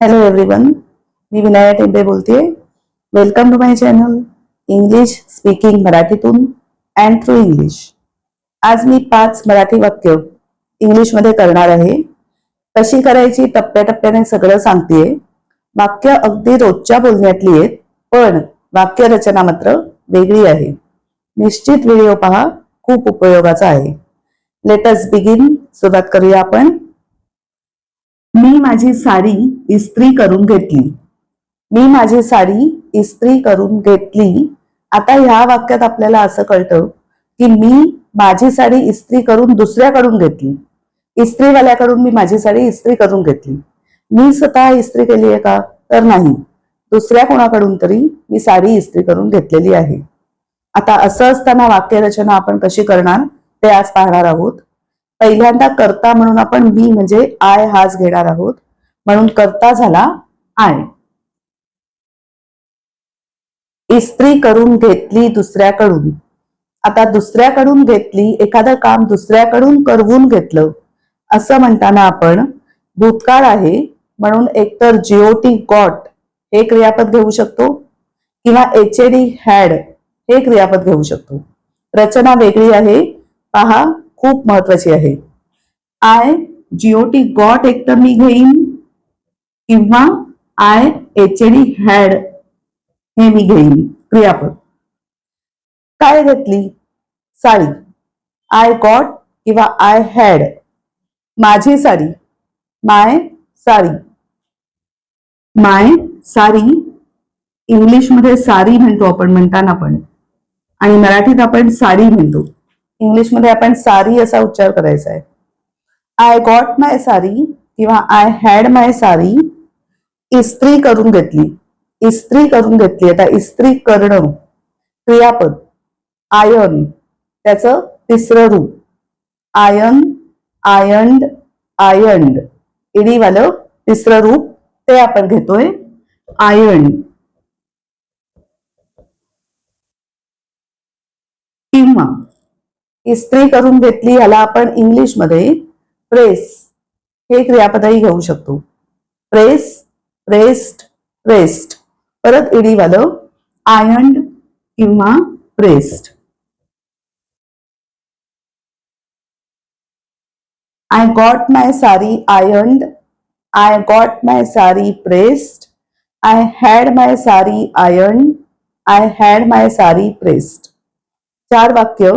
Hello everyone मी विनाया टेंबे बोलते. Welcome to my channel English speaking मराठीतून and through English आज मी पाच मराठी वाक्य इंग्लिशमध्ये करणार आहे. कशी करायची टप्प्याटप्प्याने सगळं सांगतेय. वाक्य अगदी रोजच्या बोलण्यातली आहेत पण वाक्य रचना मात्र वेगळी आहे. निश्चित व्हिडिओ पहा खूप उपयोगाचा आहे. लेटस बिगिन सुरुवात करूया आपण. मी माझी साडी इस्त्री करून घेतली. मी माझी साडी इस्त्री करून घेतली. आता ह्या वाक्यात आपल्याला असं कळतं की मी माझी साडी इस्त्री करून दुसऱ्याकडून घेतली. इस्त्रीवाल्याकडून मी माझी साडी इस्त्री करून घेतली. मी स्वतः इस्त्री केली आहे का? तर नाही. दुसऱ्या कोणाकडून तरी मी साडी इस्त्री करून घेतलेली आहे. आता असं असताना वाक्यरचना आपण कशी करणार? ते आज पाहणार आहोत. पहिल्यांदा करता म्हणून आपण मी म्हणजे आय हाच घेणार आहोत. म्हणून करता झाला आय. इस्त्री करून घेतली दुसऱ्याकडून. आता दुसऱ्याकडून घेतली एखादं काम दुसऱ्याकडून करवून घेतलं असं म्हणताना आपण भूतकाळ आहे म्हणून एकतर जिओटी गॉट हे क्रियापद घेऊ शकतो किंवा एच ए डी हॅड हे क्रियापद घेऊ शकतो. रचना वेगळी आहे पहा खूप महत्वाची आहे. आय जिओटी गॉट एक तर मी घेईन किंवा आय एच डी हॅड हे मी घेईन. क्रियापद काय घेतली? साडी. आय गॉट किंवा आय हॅड माझी साडी. माय सारी माय सारी इंग्लिशमध्ये सारी म्हणतो आपण म्हणताना पण. आणि मराठीत आपण साडी म्हणतो. इंग्लिशमध्ये आपण सारी असा उच्चार करायचा आहे. आय गॉट माय सारी किंवा आय हॅड माय सारी इस्त्री करून घेतली. इस्त्री करून घेतली. आता इस्त्री करणं क्रियापद आयन त्याचं तिसरं रूप. आयन आयंड आयंड. इडीवालं तिसरं रूप ते आपण घेतोय आयन. किंवा इस्त्री करून घेतली याला आपण इंग्लिशमध्ये प्रेस. हे क्रियापदही घेऊ शकतो. प्रेस रेस्ट रेस्ट परत इडी वालं आयंड किंवा रेस्ट आय गॉट माय सारी आयंड आय गॉट माय सारी pressed I had my sari iron I had माय सारी प्रेस्ट चार वाक्य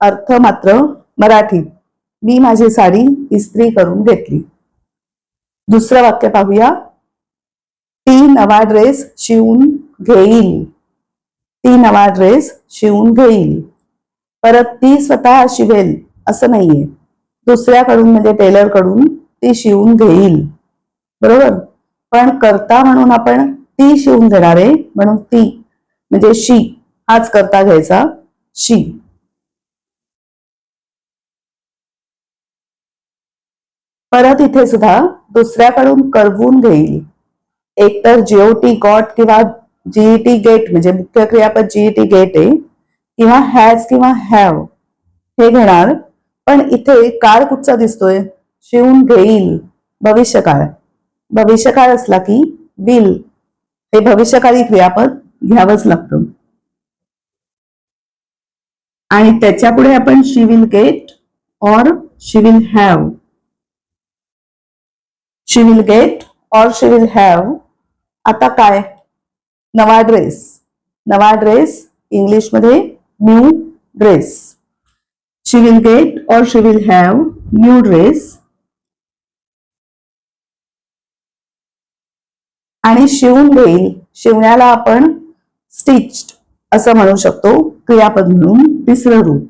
अर्थ मात्र मराठीत मी माझी साडी इस्त्री करून घेतली. दुसरं वाक्य पाहूया. ती नवा ड्रेस शिवून घेईल. ती नवा ड्रेस शिवून घेईल. परत ती स्वतः शिवेल असं नाहीये. दुसऱ्याकडून म्हणजे टेलरकडून ती शिवून घेईल. बरोबर? पण करता म्हणून आपण ती शिवून घेणार आहे म्हणून ती म्हणजे शी हाच करता घ्यायचा शी. परत इथे सुद्धा दुसऱ्याकडून करवून घेईल. एकतर जीओटी गॉट किंवा जीईटी गेट म्हणजे मुख्य क्रियापद जीईटी गेट आहे. किंवा हॅज किंवा हॅव हे घेणार. पण इथे काळ कुठचा दिसतोय? शिवून घेईल. भविष्यकाळ. भविष्यकाळ असला की विल हे भविष्यकाळी क्रियापद घ्यावंच लागतं. आणि त्याच्या पुढे आपण she will get or she will have she will get or she will have आता काय? नवा ड्रेस. नवा ड्रेस इंग्लिशमध्ये new dress she will get or she will have new dress आणि शिवून देईल. शिवण्याला आपण स्टिच्ड असं म्हणू शकतो. क्रियापद म्हणून तिसरं रूप.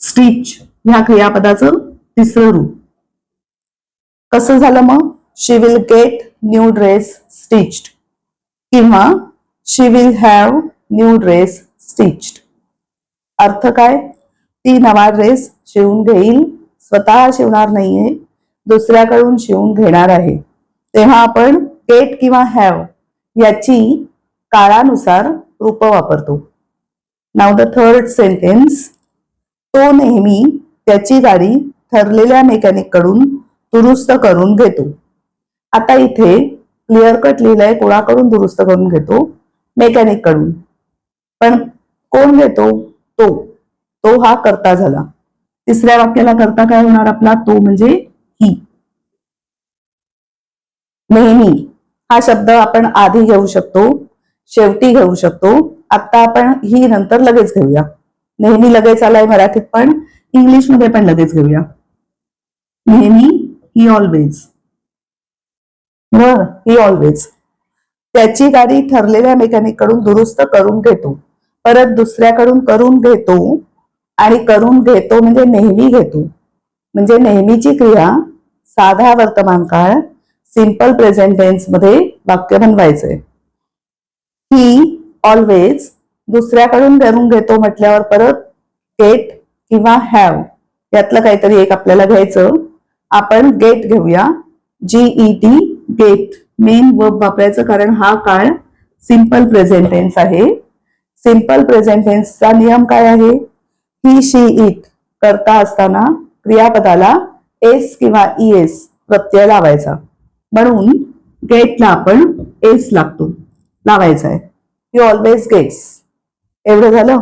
स्टिच ह्या क्रियापदाचं तिसरं रूप. कसं झालं मग? She will get new dress stitched किंवा she will have new dress stitched अर्थ काय? ती नवा ड्रेस शिवून घेईल. स्वतः शिवणार नाहीये. दुसऱ्याकडून शिवून घेणार आहे. तेव्हा आपण गेट किंवा हॅव याची काळानुसार रूप वापरतो. नाव द थर्ड सेंटेन्स तो नेहमी त्याची गाडी ठरलेल्या मेकॅनिककडून दुरुस्त करून घेतो. आता इथे क्लिअर कट लिहिलंय कोणाकडून दुरुस्त करून घेतो? मेकॅनिककडून पण कोण घेतो? तो. तो हा करता झाला. तिसऱ्या वाक्याला करता काय होणार आपला? तो म्हणजे ही. नेहमी. हा शब्द आपण आधी घेऊ शकतो शेवटी घेऊ शकतो. आता आपण ही नंतर लगेच घेऊया. नेहमी लगेच आलाय मराठीत पण इंग्लिशमध्ये पण लगेच घेऊया. नेहमी ही ऑलवेज बर ही ऑलवेज त्याची गाडी ठरलेल्या मेकॅनिककडून दुरुस्त करून घेतो. परत दुसऱ्याकडून करून घेतो आणि करून घेतो म्हणजे नेहमी घेतो. म्हणजे नेहमीची क्रिया साधा वर्तमान काळ सिंपल प्रेझेंट टेन्समध्ये वाक्य बनवायचंय. ही ऑलवेज दुसऱ्याकडून करून घेतो म्हटल्यावर परत गेट किंवा हॅव यातलं काहीतरी एक आपल्याला घ्यायचं. आपण गेट घेऊया. G E T get main verb वापरायचं कारण हा काळ सिंपल प्रेझेंट टेन्स आहे. सिंपल प्रेझेंट टेन्सचा नियम काय आहे? ही शी इट करता असताना क्रियापदाला एस किंवा ईएस प्रत्यय लावायचा. म्हणून गेटला आपण एस लागतो. लावायचा आहे यू ऑलवेज गेट्स एवढं झालं?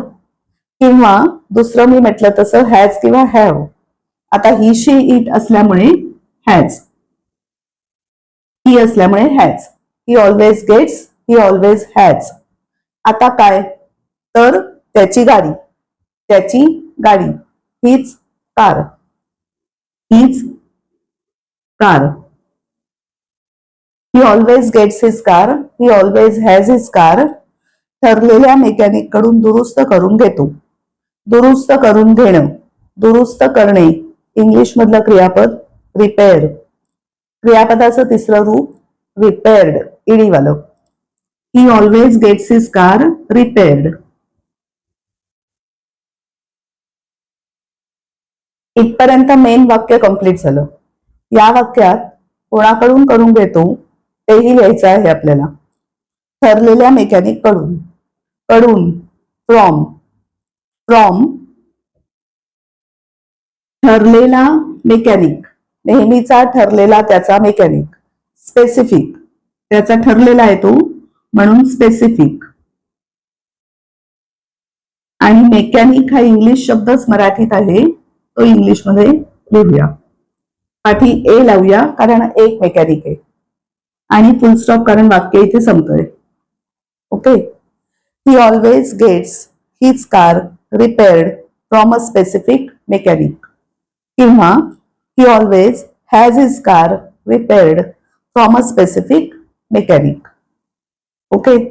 किंवा दुसरं मी म्हटलं तसं हॅज किंवा हॅव आता ही शी इट असल्यामुळे हॅज ही असल्यामुळे has he always gets he always has आता काय? तर त्याची गाडी. त्याची गाडी. हीच कार. हीच car. He always gets his car he always has his car ठरलेल्या मेकॅनिककडून दुरुस्त करून घेतो. दुरुस्त करून घेणं. दुरुस्त करणे. इंग्लिश मधलं क्रियापद रिपेअर क्रियापदाचं तिसरं रूप repaired इडीवालं. He always gets his car repaired इथपर्यंत मेन वाक्य कंप्लीट झालं. या वाक्यात कोणाकडून करून घेतो तेही लिहायचं आहे आपल्याला. ठरलेल्या मेकॅनिककडून. कडून फ्रॉम फ्रॉम ठरलेला मेकॅनिक नेहमीचा ठरलेला त्याचा मेकॅनिक स्पेसिफिक त्याचा ठरलेला आहे तो म्हणून स्पेसिफिक आणि मेकॅनिक हा इंग्लिश शब्दच मराठीत आहे. तो इंग्लिशमध्ये लिहूया. पाठी ए लावूया कारण एक मेकॅनिक आहे. आणि फुलस्टॉप कारण वाक्य इथे संपतंय. Okay he always gets his car repaired from a specific mechanic किंवा He always has his car repaired from a specific mechanic. Okay.